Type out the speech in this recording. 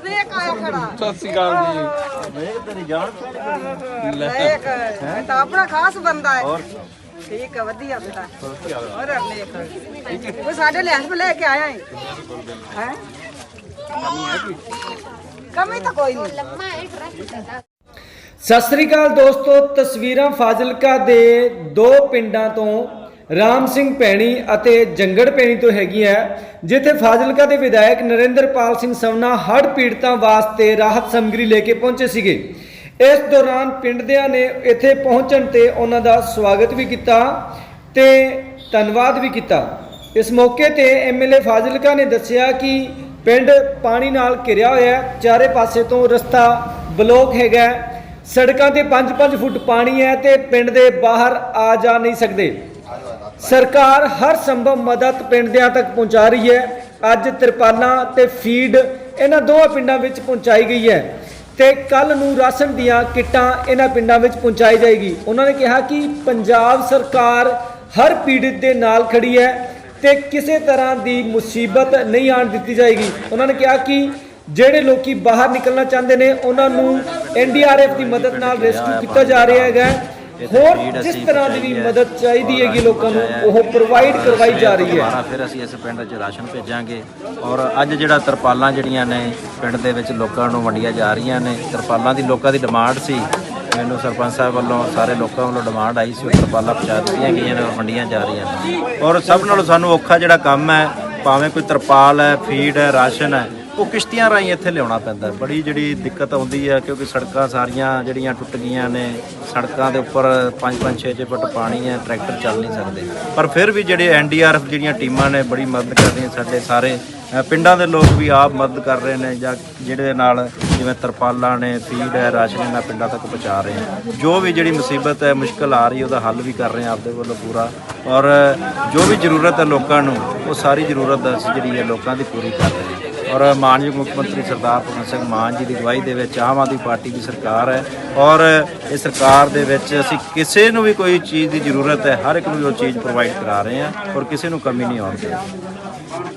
ਹਰਨੇਕ ਆਇਆ ਖੜਾ। ਸਤਿ ਸ਼੍ਰੀ ਅਕਾਲ ਜੀ। ਵੇਖ ਤੇਰੀ ਜਾਨ ਹਰਨੇਕ ਇਹ ਤਾਂ ਆਪਣਾ ਖਾਸ ਬੰਦਾ ਹੈ। ਠੀਕ ਹੈ ਵਧੀਆ ਬੇਟਾ। ਹੋਰ ਹਰਨੇਕ ਉਹ ਸਾਡੇ ਲਿਆਸ ਪੇ ਲੈ ਕੇ ਆਇਆ ਹੈ ਹੈ? ਕਮੀ ਤਾਂ ਕੋਈ ਨਹੀਂ। ਸਤਿ ਸ੍ਰੀ ਅਕਾਲ ਦੋਸਤੋ ਤਸਵੀਰਾਂ ਫਾਜ਼ਿਲਕਾ ਦੇ ਦੋ ਪਿੰਡਾਂ ਤੋਂ ਰਾਮ ਸਿੰਘ ਭੈਣੀ ਅਤੇ ਜੰਗੜ ਭੈਣੀ ਤੋਂ ਹੈਗੀ ਹੈ, ਜਿੱਥੇ ਫਾਜ਼ਿਲਕਾ ਦੇ ਵਿਧਾਇਕ ਨਰਿੰਦਰਪਾਲ ਸਿੰਘ ਸਵਨਾ ਹੜ੍ਹ ਪੀੜਤਾਂ ਵਾਸਤੇ ਰਾਹਤ ਸਮੱਗਰੀ ਲੈ ਕੇ ਪਹੁੰਚੇ ਸੀਗੇ। ਇਸ ਦੌਰਾਨ ਪਿੰਡਦਿਆਂ ਨੇ ਇੱਥੇ ਪਹੁੰਚਣ ਤੇ ਉਹਨਾਂ ਦਾ ਸਵਾਗਤ ਵੀ ਕੀਤਾ ਤੇ ਧੰਨਵਾਦ ਵੀ ਕੀਤਾ। ਇਸ ਮੌਕੇ ਤੇ ਐਮਐਲਏ ਫਾਜ਼ਿਲਕਾ ਨੇ ਦੱਸਿਆ ਕਿ ਪਿੰਡ ਪਾਣੀ ਨਾਲ ਘਿਰਿਆ ਹੋਇਆ ਹੈ, ਚਾਰੇ ਪਾਸੇ ਤੋਂ ਰਸਤਾ ਬਲੌਕ ਹੈਗਾ ਸੜਕਾਂ ਤੇ 5-5 ਫੁੱਟ ਪਾਣੀ ਹੈ ਤੇ ਪਿੰਡ ਦੇ ਬਾਹਰ ਆ ਜਾ ਨਹੀਂ ਸਕਦੇ। ਸਰਕਾਰ ਹਰ ਸੰਭਵ ਮਦਦ ਪਿੰਡਿਆਂ ਤੱਕ ਪਹੁੰਚਾ ਰਹੀ ਹੈ। ਅੱਜ ਤਿਰਪਾਲਾਂ ਤੇ ਫੀਡ ਇਹਨਾਂ ਦੋਹਾਂ ਪਿੰਡਾਂ ਵਿੱਚ ਪਹੁੰਚਾਈ ਗਈ ਹੈ ਤੇ ਕੱਲ ਨੂੰ ਰਾਸ਼ਨ ਦੀਆਂ ਕਿੱਟਾਂ ਇਹਨਾਂ ਪਿੰਡਾਂ ਵਿੱਚ ਪਹੁੰਚਾਈ ਜਾਏਗੀ। ਉਹਨਾਂ ਨੇ ਕਿਹਾ ਕਿ ਪੰਜਾਬ ਸਰਕਾਰ ਹਰ ਪੀੜਿਤ ਦੇ ਨਾਲ ਖੜੀ ਹੈ ਤੇ ਕਿਸੇ ਤਰ੍ਹਾਂ ਦੀ ਮੁਸੀਬਤ ਨਹੀਂ ਆਣ ਦਿੱਤੀ ਜਾਏਗੀ। ਉਹਨਾਂ ਨੇ ਕਿਹਾ ਕਿ ਜਿਹੜੇ ਲੋਕੀ ਬਾਹਰ ਨਿਕਲਣਾ ਚਾਹੁੰਦੇ ਨੇ ਉਹਨਾਂ ਨੂੰ ਐਨਡੀਆਰਐਫ ਦੀ ਮਦਦ ਨਾਲ ਰੈਸਕਿਊ ਕੀਤਾ ਜਾ ਰਿਹਾ ਹੈਗਾ। ਹੋਰ ਜਿਸ ਤਰ੍ਹਾਂ ਦੀ ਵੀ ਮਦਦ ਚਾਹੀਦੀ ਹੈਗੀ ਲੋਕਾਂ ਨੂੰ ਉਹ ਪ੍ਰੋਵਾਈਡ ਕਰਵਾਈ ਜਾ ਰਹੀ ਹੈ। ਦੁਬਾਰਾ ਫਿਰ ਅਸੀਂ ਇਸ ਪਿੰਡ 'ਚ ਰਾਸ਼ਨ ਭੇਜਾਂਗੇ। ਔਰ ਅੱਜ ਜਿਹੜਾ ਤਰਪਾਲਾਂ ਜਿਹੜੀਆਂ ਨੇ ਪਿੰਡ ਦੇ ਵਿੱਚ ਲੋਕਾਂ ਨੂੰ ਵੰਡੀਆਂ ਜਾ ਰਹੀਆਂ ਨੇ ਤਰਪਾਲਾਂ ਦੀ ਲੋਕਾਂ ਦੀ ਡਿਮਾਂਡ ਸੀ। ਮੈਨੂੰ ਸਰਪੰਚ ਸਾਹਿਬ ਵੱਲੋਂ ਸਾਰੇ ਲੋਕਾਂ ਵੱਲੋਂ ਡਿਮਾਂਡ ਆਈ ਸੀ ਤਰਪਾਲਾਂ ਪਹੁੰਚਾ ਦਿੱਤੀਆਂ ਗਈਆਂ ਨੇ ਵੰਡੀਆਂ ਜਾ ਰਹੀਆਂ ਨੇ। ਔਰ ਸਭ ਨਾਲੋਂ ਸਾਨੂੰ ਔਖਾ ਜਿਹੜਾ ਕੰਮ ਹੈ ਭਾਵੇਂ ਕੋਈ ਤਰਪਾਲ ਹੈ ਫੀਡ ਹੈ ਰਾਸ਼ਨ ਹੈ ਉਹ ਕਿਸ਼ਤੀਆਂ ਰਾਹੀਂ ਇੱਥੇ ਲਿਆਉਣਾ ਪੈਂਦਾ ਬੜੀ ਜਿਹੜੀ ਦਿੱਕਤ ਆਉਂਦੀ ਹੈ, ਕਿਉਂਕਿ ਸੜਕਾਂ ਸਾਰੀਆਂ ਜਿਹੜੀਆਂ ਟੁੱਟ ਗਈਆਂ ਨੇ, ਸੜਕਾਂ ਦੇ ਉੱਪਰ 5-5 6-6 ਫੁੱਟ ਪਾਣੀ ਹੈ, ਟਰੈਕਟਰ ਚੱਲ ਨਹੀਂ ਸਕਦੇ। ਪਰ ਫਿਰ ਵੀ ਜਿਹੜੇ ਐਨਡੀਆਰਐਫ ਜਿਹੜੀਆਂ ਟੀਮਾਂ ਨੇ, ਬੜੀ ਮਦਦ ਕਰ ਰਹੀਆਂ ਸਾਡੇ ਸਾਰੇ ਪਿੰਡਾਂ ਦੇ ਲੋਕ ਵੀ ਆਪ ਮਦਦ ਕਰ ਰਹੇ ਨੇ, ਜਾਂ ਜਿਹੜੇ ਨਾਲ ਜਿਵੇਂ ਤਰਪਾਲਾਂ ਨੇ, ਫੀਡ ਹੈ, ਰਾਸ਼ਨ ਇਹਨਾਂ ਪਿੰਡਾਂ ਤੱਕ ਪਹੁੰਚਾ ਰਹੇ ਹਾਂ ਜੋ ਵੀ ਜਿਹੜੀ ਮੁਸੀਬਤ ਹੈ, ਮੁਸ਼ਕਲ ਆ ਰਹੀ ਉਹਦਾ ਹੱਲ ਵੀ ਕਰ ਰਹੇ ਹਾਂ ਆਪਦੇ ਵੱਲੋਂ ਪੂਰਾ। ਔਰ ਜੋ ਵੀ ਜ਼ਰੂਰਤ ਹੈ ਲੋਕਾਂ ਨੂੰ, ਉਹ ਸਾਰੀ ਜ਼ਰੂਰਤ ਅਸੀਂ ਜਿਹੜੀ ਹੈ ਲੋਕਾਂ ਦੀ ਪੂਰੀ ਕਰ ਰਹੇ ਹਾਂ। ਔਰ ਮਾਨਯੋਗ ਮੁੱਖ ਮੰਤਰੀ ਸਰਦਾਰ ਭਗਵੰਤ ਸਿੰਘ ਮਾਨ ਜੀ ਦੀ ਅਗਵਾਈ ਦੇ ਵਿੱਚ ਆਮ ਆਦਮੀ ਪਾਰਟੀ ਦੀ ਸਰਕਾਰ ਹੈ ਔਰ ਇਹ ਸਰਕਾਰ ਦੇ ਵਿੱਚ ਅਸੀਂ ਕਿਸੇ ਨੂੰ ਵੀ ਕੋਈ ਚੀਜ਼ ਦੀ ਜ਼ਰੂਰਤ ਹੈ, ਹਰ ਇੱਕ ਨੂੰ ਉਹ ਚੀਜ਼ ਪ੍ਰੋਵਾਈਡ ਕਰਾ ਰਹੇ ਹਾਂ ਔਰ ਕਿਸੇ ਨੂੰ ਕਮੀ ਨਹੀਂ ਆਉਣ ਦੇਣੀ